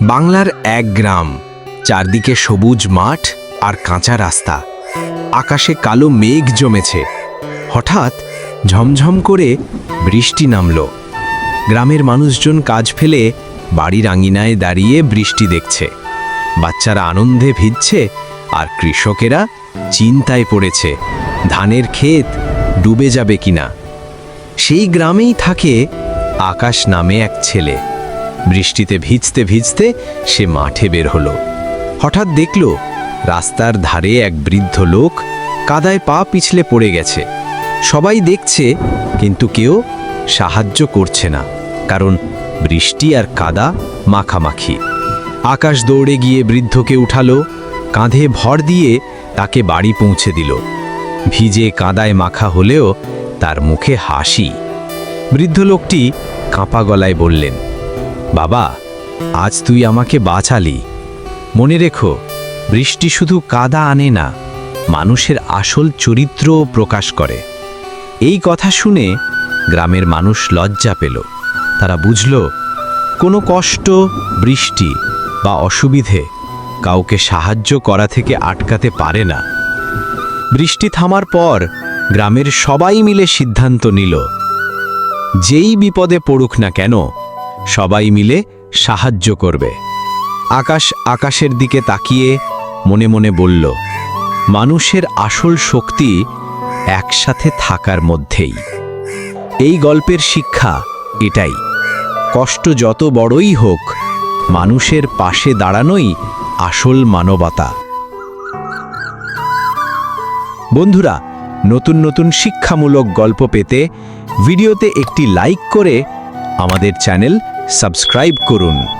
বাংলার এক গ্রাম, চারদিকে সবুজ মাঠ আর কাঁচা রাস্তা। আকাশে কালো মেঘ জমেছে। হঠাৎ ঝমঝম করে বৃষ্টি নামল। গ্রামের মানুষজন কাজ ফেলে বাড়ির আঙিনায় দাঁড়িয়ে বৃষ্টি দেখছে। বাচ্চারা আনন্দে ভিজছে আর কৃষকেরা চিন্তায় পড়েছে, ধানের ক্ষেত ডুবে যাবে কিনা। সেই গ্রামেই থাকে আকাশ নামে এক ছেলে। বৃষ্টিতে ভিজতে ভিজতে সে মাঠে বের হলো। হঠাৎ দেখল, রাস্তার ধারে এক বৃদ্ধ লোক কাদায় পা পিছলে পড়ে গেছে। সবাই দেখছে, কিন্তু কেউ সাহায্য করছে না, কারণ বৃষ্টি আর কাদা মাখামাখি। আকাশ দৌড়ে গিয়ে বৃদ্ধকে উঠালো, কাঁধে ভর দিয়ে তাকে বাড়ি পৌঁছে দিল। ভিজে কাদায় মাখা হলেও তার মুখে হাসি। বৃদ্ধ লোকটি কাঁপা গলায় বললেন বাবা, আজ তুই আমাকে বাঁচালি। মনে রেখো, বৃষ্টি শুধু কাদা আনে না, মানুষের আসল চরিত্রও প্রকাশ করে। এই কথা শুনে গ্রামের মানুষ লজ্জা পেল। তারা বুঝল, কোনো কষ্ট, বৃষ্টি বা অসুবিধে কাউকে সাহায্য করা থেকে আটকাতে পারে না। বৃষ্টি থামার পর গ্রামের সবাই মিলে সিদ্ধান্ত নিল, যেই বিপদে পড়ুক না কেন সবাই মিলে সাহায্য করবে। আকাশ আকাশের দিকে তাকিয়ে মনে মনে বলল, মানুষের আসল শক্তি একসাথে থাকার মধ্যেই। এই গল্পের শিক্ষা এটাই। কষ্ট যত বড়ই হোক, মানুষের পাশে দাঁড়ানোই আসল মানবতা। বন্ধুরা, নতুন নতুন শিক্ষামূলক গল্প পেতে ভিডিওতে একটি লাইক করে আমাদের চ্যানেল সাবস্ক্রাইব করুন।